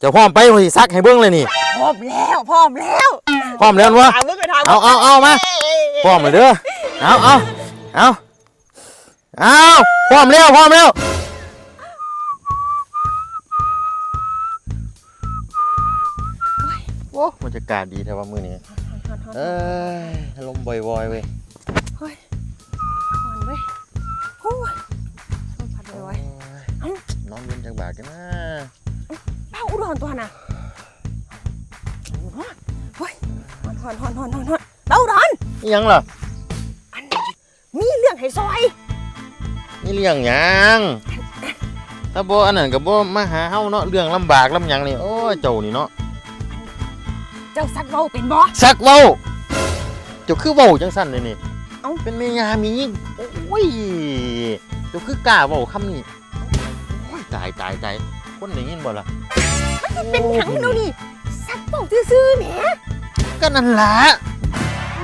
เจะพร้อมไปพอสิซักให้เบิ่งเลยนี่ พร้อมแล้วพร้อมแล้วพร้อมแล้ววะถามมึงก็ถามเอาเอาเอามาพร้อมเลยเด้อเอาเอาเอาเอาพร้อมแล้วพร้อมแล้วโอ้บรรยากาศดีแท้ว่ามื้อนี้เอ้ยลมบ่อยๆเว้ยมันเว้ยโอ้ยลมพัดเลยโอ้เว้ยยนอนเย็นจังบาดกันนะ เป้าอุดรตัวน่ะเฮ้ยฮอนฮอนฮอนฮอนฮอนฮอนเป้าอุดรอิหยังล่ะอันมีเรื่องให้ซอยนี่เรื่องหยังถ้าบ่อันนั้นก็บ่มาหาเฮาเนาะเรื่องลำบากลำหยังนี่โอ้ยเจ้านี่เนาะเจ้าซักเบาเป็นบ่สักเว้าเจ้าคือเว้าจังซั่นเลยนี่เอ้าเป็นแม่ยามียิ่งโอ้ยเจ้าคือกล้าเว้าคำนี้โอ้ยตายตายตายคนได้ยินบ่ล่ะ เป็นหยังเดี๋ยวนี้ซักเบาซื่อๆแหมก็นั่นล่ะ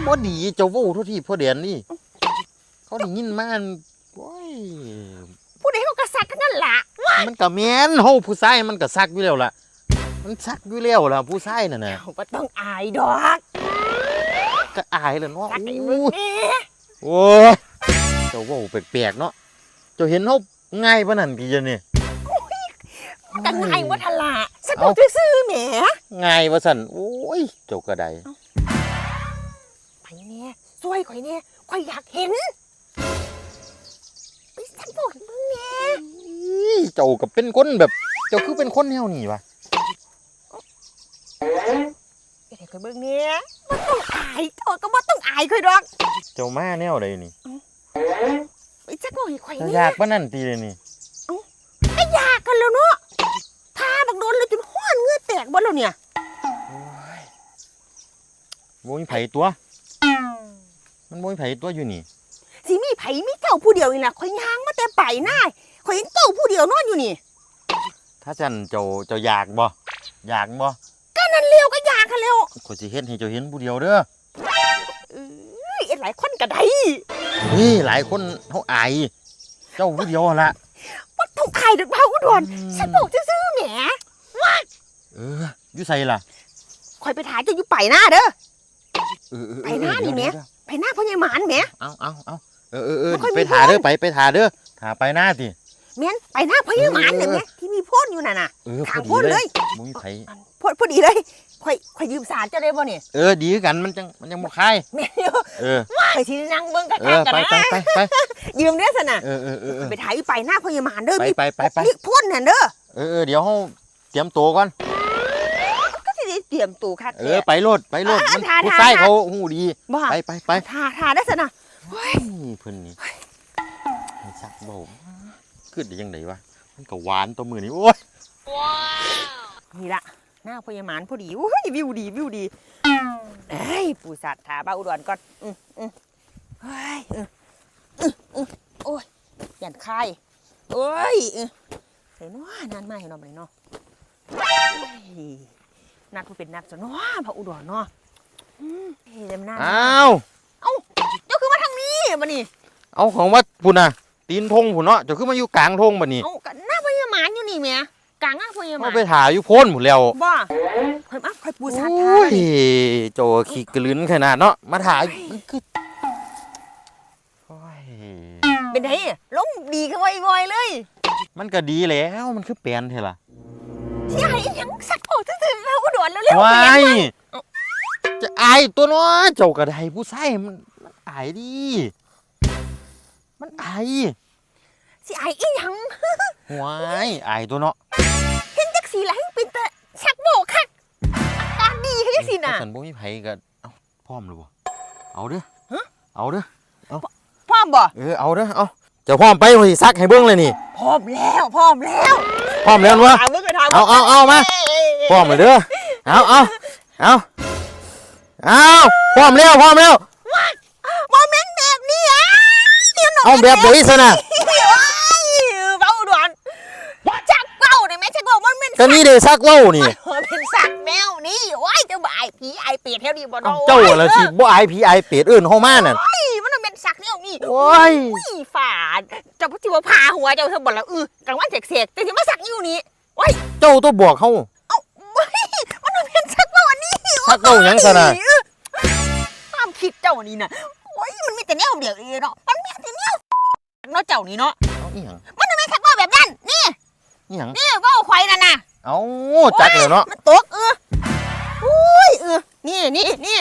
บ่ดีเจ้าเว้าเทุกที่พ่อเดียนนี่ เขาได้ยินมาอันโอ้ยผู้ใดเขาก็ซักกันนั่นล่ะมันก็แม่นเฮาผู้ชายมันก็ซักอยู่แล้วล่ะ มันซักอยู่แล้วล่ะผู้ชายนั่นน่ะเขาบ่ต้องอายดอกก็อายแล้วเนาะซักให้โอ้มึงยแหน่โอ้ยเจ้าเว้าแปลกๆเนาะเจ้าเห็นเฮาง่ายปานนั้นกี่จังนี่กันไงบ่ทันล่ะ ซักเอ้าเบาซื่อๆแหมง่ายว่าซั่นโอ้ยเจ้าก็ได้ไปแน่ซวยข่อยแน่ข่อยอยากเห็นไปซักเบาให้มึงแหน่อี้เจ้าก็เป็นคนแบบ เจ้าคือเป็นคนแนวนี้วะเดี๋ยวข่อยเบิ่งเนี่ยบ่ต้องอายเจ้าก็บ่ต้องอายข่อยดอก เจ้ามาแนวใดนี่ไปจักบ่ให้ข่อยเจ้าเนี่อยยากปานนั้นตีเลยนี่ ก็อยากกันแล้วเนาะทาบักโดนแล้วจนห้อนเหงื่อ แตกบ่แล้วเนี่ยโอ้ยบ่มีไผตัว มันบ่มีไผตัวอยู่นี่สิมีไผมีเจ้าผู้เดียวนี่ล่ะข่อยย่างมาแต่ไปหน้าข่อยเห็นเจ้าผู้เดียวนอนอยู่นี่ ถ้าจันเจ้าเจ้าอยากบ่อยากบ่ก็นั่นเลี้ยวก็อยากกันแล้วข้อยสิเฮ็ดให้เจ้าเห็นผู้เดียวเด้อเอ้ยเอ็ดหลายคนก็ได้นี่หลายคนเฮาอายเจ้าผู้เดียวหั่นล่ะบ่ต้องอายดอกเบาอุดรฉันบอกซื่อๆแหม เอออยู่ไสล่ะข่อยไปถ่ายเจ้าอยู่ไปหน้าเด้อ เออเออไปหน้านี่แม่เดี๋ยวเดี๋ยวไปหน้าพ่อใหญ่หมานแหม เอาเอาเอาเออเออเออมันค่อยมี ไปถ่าเด้อไปไปถ่าเด้อถ่าไปหน้าติแม่นไปหน้าพ่อใหญ่หมานเนี่ยเออแหมที่มีพ่นอยู่น่ะน่ะเออพทาองดีพ่นเลเลยยบ่มีไผพ่นพอดีเลยข่อยข่อยยืมสารเจ้าได้บ่เนี่ยเออดีคือกันมันจังมันยังบ่คายแม่นอยู่เออข่อยสินั่งเบิ่งกะเอกัอกกันไปนะไปไปไปยืมเด้อสนะเออเออเออเออไปถ่ายอยู่ไปหน้าพ่อใหญ่หมานเด้อไปมีไปไปไป มีพ่นน่ะเด้อ เออเออเดี๋ยวเฮาเตรียมตัวก่อนก็สิได้ เตรียมตู้คักเออ ไปโลดไปโลดอะมันถ่าผู้ถ่าชายถ่าเขาหูดีบ่ไปไปไปทาทาได้อสนะนี่เพิ่นนี่ให้ซักเบาขึ้นได้ยังไงวะมันก็หวานตัวมือนี่โอ้ยนี่ละหน้าพยาหมานพอดีโอ้ยวิวดีวิวดีเอ้ยปูสัตว์ถาบ้าอุดรก่อนอืมอืมเฮ้ยอืมอืมอืมโอ้ยยันคายโอ้ยอืมใส่น้อนานมาให้น้องไปเนาะเฮ้ย นัดผู้เป็นนักซะเนาะพระอุดรเนาะอืมเฮ้ยเดี๋ยวมันน่าอ้าวเจ้าคือมาทางนี้มานี่เอาของวัดพุ่นน่ะ ตีนธงพุ่นเนาะเจ้าคือมาอยู่กลางธงบัดนี้เอากันหน้าพยาหมานอยู่นี่แหม่กลางหน้าพยาหมาเอานไปถ่ายอยู่โพ้นหมดแล้วบ่ค่อยมาค่อยปูสัตว์ทาโอ้ยนี่โจขี้กลืนขนาดเนาะมาถ่ายมันคือโอ้ยเป็นไงลงดีขึ้นไวๆเลย มันก็ดีแล้วมันคือแปลนเท่ล่ะ ที่ไอ้ยังสักโอ้ตื่นๆแล้วอุดรแล้วเร็ววาไปยยังไงจะอายตัวเนาะเจ้ากระไดผู้ใส่มันมันอายดิมันอายสิไอ้อีหยังหวายอายตัวเนาะเห็นจักสีแล้วให้เป็นแต่ชักโบกคักอาการดีให้จักสีน่ะ ถ้าสันบ่มีไผก็เอาพร้อมเลยบ่เอาเด้อฮะ เอาเด้อพร้อมบ่เออเอาเด้อเอาเจะพร้อมไปพอสิซักให้เบิ่งเลยนี่พร้อมแล้วพร้อมแล้วพร้อมแล้ววะถามมึงก็ ถามเอาเอาเอามาพร้อมเลยเด้อเอาเอาเอาเอาพร้อมแล้วพร้อมแล้วโมเมนต์แบบนี้อะเดี๋ยวหนูเอาแบบไหนซะน่ะเบาด่วนชักเบ้าได้ไหมชักเบ้ามันเป็นก็นี่เด้ซักเว้านี่มันเป็นสักแมวนี่ว้ายเจ้าบ่ายผีไอเปียดเท่าดีบ่ดเอาอกเจ้าอะไรสิบ่อายผีอายเป็ดเอิ้นเฮามานั่นเฮ้ยมันเป็นสักแนวนี่โอ้ยอุ้ยฝาดเจะพูดว่าพาหัวเจ้าเธอบอกแล้วเออกลางวันเสกๆแต่ที่มาสักอยู่นี่ เจ้าตัวบอกเฮากเว้าหยังซะน่ะเออความคิดเจ้านี่น่ะโอ้ยมันมีแต่แนวเดียวเองเนาะมันมีแต่แนวเนาะเจ้านี่เนาะเอาอีหยังมันทำไมคักว่าแบบนั้นนี่อีหยังนี่ว่าเอาควายนั่นน่ะเอาจักเลยเนาะมันตกเอออุ้ยเออนี่นี่นี่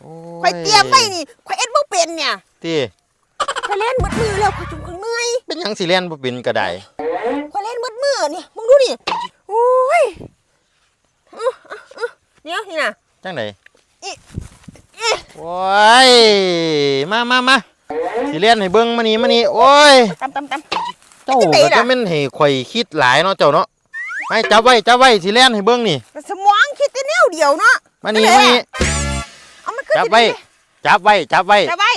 โอ้ควายเตรียมไว้นี่ควายเอ็ดบ่เป็นเนี่ยติควายเล่นมืดมือแล้วควายจุ่มข้างเนื่อยเป็นหยังสิเล่นบ่เป็นก็ได้ควายเล่นมืดมือเนี่ยมึงดู นี่โอ้ยอื้ออื้ออื้อเดี๋ยวนี่น่ะจังไดอิอิโอ้ย มามามาสิเล่นให้เบิ่งมานี่มานี่โอ้ยตำตำตำเจ้าจะไปก็ล่ะจะแม่นให้ข่อยคิดหลายเนาะเจ้าเนาะไม่จับไว้จับไว้สิเล่นให้เบิ่งนี่แต่สมองคิดแต่แนวเดียวเนาะมานี่จังมาได๋นี่อะเอามันขึ้นจับไว้จับไว้จับไว้จะไว้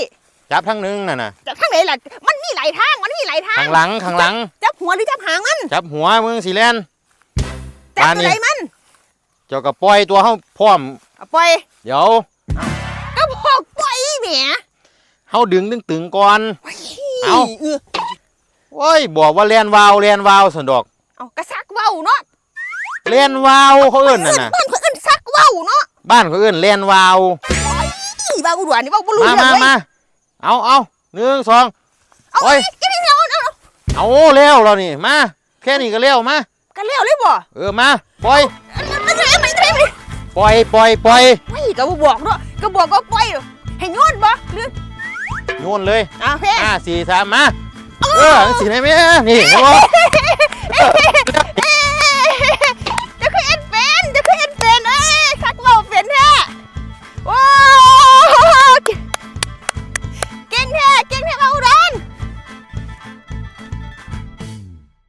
จับทั้งหนึงน่ะน่ะจับทาง ไหนล่ะ มันมีหลายทาง มันมีหลายทาง ข้างหลังข้างหลัง จับหัวหรือจับหางมัน จับหัวมึงสิเล่นจับบ้านตัวนี่ไหนมัน เจ้าก็ปล่อยตัวเฮาพร้อมเอาปล่อย เดี๋ยวก็บอกปล่อยแหมเฮาดึงตึงตึงๆก่อน เอาเออโอ้ยบอกว่าเล่นวาวเล่นวาวสันดอก เอากระซักเว้าเนาะเล่นวาวเขาเอิ้นน่ะน่ะบ้านเขาเอิ้นซักเว้าเนาะบ้านเขาเอิ้นเล่นวาวอีบ้าอุดรนี่เว้าบ่รู้มาเรื่องมาเลยมาเอาเอา หนึ่งสองเอาโอ้ยแค่นี้เดียวเอาเอาเอาเร็วเรานี่มาแค่นี้ก็เร็วมากันแล้วเลยบ่เออมาปล่อยมันจะมันจะมันปล่อยปล่อยปล่อยไม่ก็บ่บอกเนาะก็บอกว่าปล่อยให้โยนบ่หรือโยนเลยอะโอเคห้าสี่สามมาเออสิไหนแม่นี่โอ้